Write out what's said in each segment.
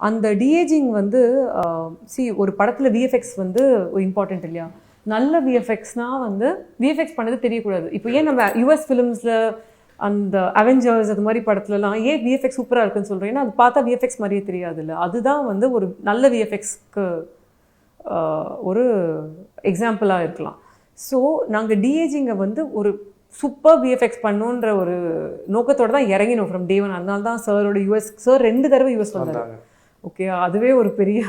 அந்த டிஏஜிங் வந்து சி ஒரு படத்தில் விஎஃப்எக்ஸ் வந்து இம்பார்ட்டன்ட் இல்லையா? நல்ல விஎஃப்எக்ஸ்னால் வந்து விஎஃப்எக்ஸ் பண்ணது தெரியக்கூடாது. இப்போ ஏன் நம்ம யூஎஸ் ஃபிலிம்ஸில் அந்த அவெஞ்சர்ஸ் அது மாதிரி படத்துலலாம் ஏன் விஎஃப்எக்ஸ் சூப்பராக இருக்குன்னு சொல்கிறேன் ஏன்னா அது பார்த்தா விஎஃப்எக்ஸ் மாதிரியே தெரியாதுல்ல. அதுதான் வந்து ஒரு நல்ல விஎஃப்எக்ஸ்க்கு ஒரு எக்ஸாம்பிளாக இருக்கலாம். ஸோ நாங்கள் டிஏஜிங்கை வந்து ஒரு சூப்பர் விஎஃப்எக்ஸ் பண்ணுன்ற ஒரு நோக்கத்தோட தான் இறங்கினோம் ஃப்ரம் டே ஒன் அதனால தான் சாரோட யூஎஸ் சார் ரெண்டு தடவை யூஎஸ் வந்தாங்க. ஓகே அதுவே ஒரு பெரிய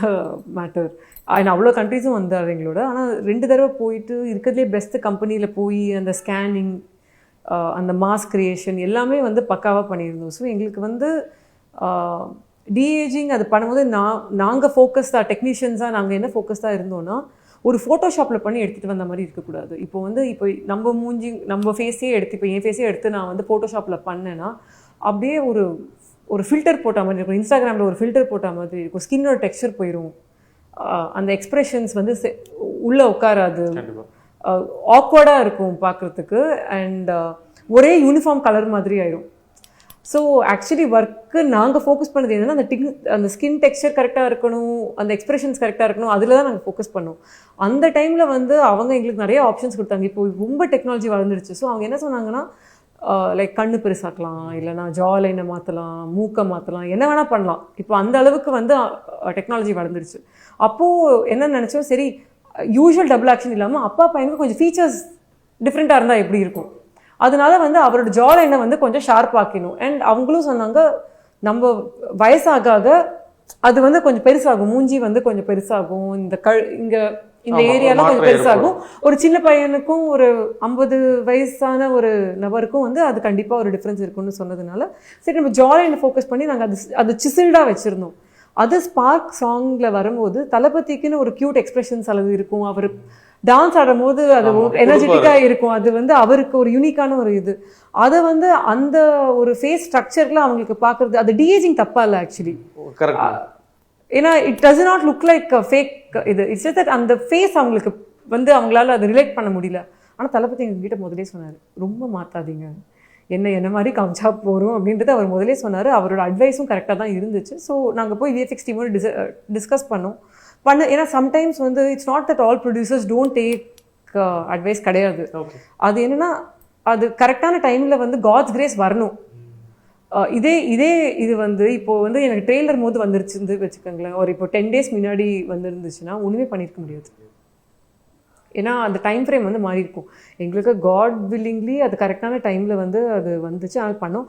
மேட்டர் அண்ட் அவ்வளோ கண்ட்ரீஸும் வந்தார் எங்களோட. ஆனால் ரெண்டு தடவை போயிட்டு இருக்கிறதுலே பெஸ்ட்டு கம்பெனியில் போய் அந்த ஸ்கேனிங் அந்த மாஸ் கிரியேஷன் எல்லாமே வந்து பக்காவாக பண்ணியிருந்தோம். ஸோ எங்களுக்கு வந்து டிஏஜிங் அது பண்ணும்போது நான் நாங்கள் ஃபோக்கஸ்டாக டெக்னீஷியன்ஸாக நாங்கள் என்ன ஃபோக்கஸ்டாக இருந்தோன்னா ஒரு ஃபோட்டோஷாப்பில் பண்ணி எடுத்துகிட்டு வந்த மாதிரி இருக்கக்கூடாது. இப்போ வந்து இப்போ நம்ம மூஞ்சி நம்ம ஃபேஸே எடுத்து இப்போ என் ஃபேஸே எடுத்து நான் வந்து ஃபோட்டோஷாப்பில் பண்ணேன்னா அப்படியே ஒரு ஒரு ஃபில்டர் போட்ட மாதிரி இருக்கும். இன்ஸ்டாகிராமில் ஒரு ஃபில்டர் போட்ட மாதிரி இருக்கும். ஸ்கின்னோட டெக்ஸ்சர் போயிடும் அந்த எக்ஸ்ப்ரெஷன்ஸ் வந்து உள்ளே உட்காராது. ஆக்வர்டாக இருக்கும் பார்க்குறதுக்கு அண்ட் ஒரே யூனிஃபார்ம் கலர் மாதிரி ஆயிடும் ஸோ ஆக்சுவலி ஒர்க்கு நாங்கள் ஃபோக்கஸ் பண்ணது என்னென்னா அந்த அந்த ஸ்கின் டெக்ஸ்சர் கரெக்டாக இருக்கணும் அந்த எக்ஸ்பிரஷன்ஸ் கரெக்டாக இருக்கணும் அதில் தான் நாங்கள் ஃபோக்கஸ் பண்ணோம். அந்த டைமில் வந்து அவங்க எங்களுக்கு நிறைய ஆப்ஷன்ஸ் கொடுத்தாங்க. இப்போ ரொம்ப டெக்னாலஜி வளர்ந்துருச்சு ஸோ அவங்க என்ன சொன்னாங்கன்னா லைக் கண்ணு பெருசாக்கலாம் இல்லைனா ஜா லைனை மாற்றலாம் மூக்கை மாற்றலாம் என்ன வேணால் பண்ணலாம். இப்போ அந்த அளவுக்கு வந்து டெக்னாலஜி வளர்ந்துருச்சு. அப்போது என்ன நினச்சோம்? சரி யூஷுவல் டபுள் ஆக்ஷன் இல்லாமல் அப்பா பையனுக்கு கொஞ்சம் ஃபீச்சர்ஸ் டிஃப்ரெண்ட்டாக இருந்தால் எப்படி இருக்கும்? அதனால வந்து அவரோட ஜா லைனை வந்து கொஞ்சம் ஷார்ப் ஆக்கணும் அண்ட் அவங்களும் சொன்னாங்க நம்ம வயசாக ஆக அது வந்து கொஞ்சம் பெருசாகும். மூஞ்சி வந்து கொஞ்சம் பெருசாகும். இந்த க இங்கே இந்த ஏரியாலாம் கொஞ்சம் பெருசாகும். ஒரு சின்ன பையனுக்கும் ஒரு ஐம்பது வயசான ஒரு நபருக்கும் வந்து அது கண்டிப்பாக ஒரு டிஃப்ரென்ஸ் இருக்கும்னு சொன்னதுனால சரி நம்ம ஜாலைனை ஃபோக்கஸ் பண்ணி நாங்கள் அது அது சிசில்டாக வச்சுருந்தோம். அது ஸ்பார்க் சாங்கில் வரும்போது தளபதிக்குன்னு ஒரு க்யூட் எக்ஸ்பிரஷன்ஸ் அளவு இருக்கும். அவர் டான்ஸ் ஆடும் போது அது எனர்ஜெட்டிக்காக இருக்கும். அது வந்து அவருக்கு ஒரு யூனிக்கான ஒரு இது. அதை வந்து அந்த ஒரு ஃபேஸ் ஸ்ட்ரக்சர்ல அவங்களுக்கு பார்க்குறது அது டிஏஜிங் தப்பா இல்லை ஆக்சுவலி ஏன்னா it does not look like fake இது. இட்ஸ் தட் அந்த ஃபேஸ் அவங்களுக்கு வந்து அவங்களால அது ரிலேட் பண்ண முடியல. ஆனால் தளபதி எங்ககிட்ட முதலே சொன்னார் ரொம்ப மாற்றாதீங்க என்ன என்ன மாதிரி காமிச்சா போகிறோம் அப்படின்றது அவர் முதலே சொன்னார். அவரோட அட்வைஸும் கரெக்டாக தான் இருந்துச்சு. ஸோ நாங்கள் போய் விஎஃப்எக்ஸ் டீமோட டிஸ் டிஸ்கஸ் பண்ணோம். பண்ண ஏன்னா சம்டைம்ஸ் வந்து it's not that all producers don't take advice கிடையாது. அது என்னன்னா அது கரெக்டான டைமில் வந்து காட்ஸ் கிரேஸ் வரணும். இதே இதே இது வந்து இப்போ வந்து எனக்கு ட்ரெய்லர் போது வந்துருச்சு வச்சுக்கோங்களேன். ஒரு இப்போ டென் டேஸ் முன்னாடி வந்துருந்துச்சுன்னா ஒன்றுமே பண்ணியிருக்க முடியாது. ஏன்னா அந்த டைம் ஃப்ரேம் வந்து மாறி இருக்கும் எங்களுக்கு காட் வில்லிங்லி அது கரெக்டான டைமில் வந்து அது வந்துச்சு. அது பண்ணோம்.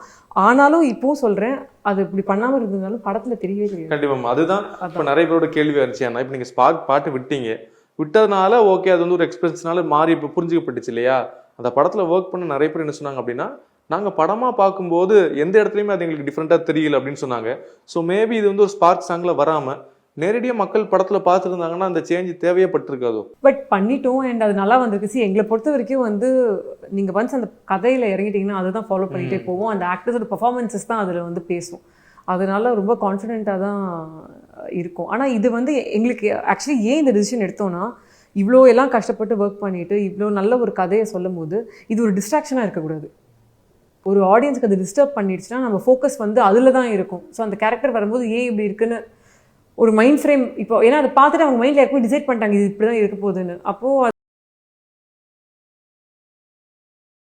ஆனாலும் இப்போவும் சொல்கிறேன் அது இப்படி பண்ணாமல் இருந்ததுனாலும் படத்தில் தெரியவே தெரியாது. கண்டிப்பாக அதுதான் இப்போ நிறைய பேரோட கேள்வி இருந்துச்சு ஏன்னா இப்போ நீங்கள் ஸ்பார்க் பாட்டு விட்டீங்க. விட்டதுனால ஓகே அது வந்து ஒரு எக்ஸ்பீரியன்ஸ்னால மாறி இப்போ புரிஞ்சுக்கப்பட்டுச்சு இல்லையா? அந்த படத்தில் ஒர்க் பண்ண நிறைய பேர் என்ன சொன்னாங்க அப்படின்னா நாங்கள் படமாக பார்க்கும்போது எந்த இடத்துலையுமே அது எங்களுக்கு டிஃப்ரெண்ட்டாக தெரியல அப்படின்னு சொன்னாங்க. ஸோ மேபி இது வந்து ஒரு ஸ்பார்க் சாங்கில் வராமல் நேரடியாக மக்கள் படத்தில் பார்த்துருந்தாங்கன்னா அந்த சேஞ்ச் தேவையே பட்டிருக்காதோ பட் பண்ணிட்டோம் அண்ட் அது நல்லா வந்திருக்கு. See, எங்களை பொறுத்த வரைக்கும் வந்து நீங்கள் ஒன்ஸ் அந்த கதையில் இறங்கிட்டீங்கன்னா அதை தான் ஃபாலோ பண்ணிகிட்டே போவோம். அந்த ஆக்டர்ஸோட பர்ஃபார்மன்ஸஸ் தான் அதில் வந்து பேசும் அதனால ரொம்ப கான்ஃபிடென்ட்டாக தான் இருக்கும். ஆனால் இது வந்து எங்களுக்கு ஆக்சுவலி ஏன் இந்த டிசிஷன் எடுத்தோம்னா இவ்வளோ எல்லாம் கஷ்டப்பட்டு ஒர்க் பண்ணிட்டு இவ்வளோ நல்ல ஒரு கதையை சொல்லும் போது இது ஒரு டிஸ்ட்ராக்ஷனாக இருக்கக்கூடாது. ஒரு ஆடியன்ஸ்க்கு அது டிஸ்டர்ப் பண்ணிடுச்சுன்னா நம்ம ஃபோக்கஸ் வந்து அதில் தான் இருக்கும். ஸோ அந்த கேரக்டர் வரும்போது ஏன் இப்படி இருக்குன்னு ஒரு மைண்ட் ஃப்ரேம் இப்போ ஏன்னா அதை பார்த்துட்டு அவங்க மைண்டில் யாருக்குமே டிசைட் பண்ணிட்டாங்க இது இப்படி தான் இருக்க போகுதுன்னு. அப்போது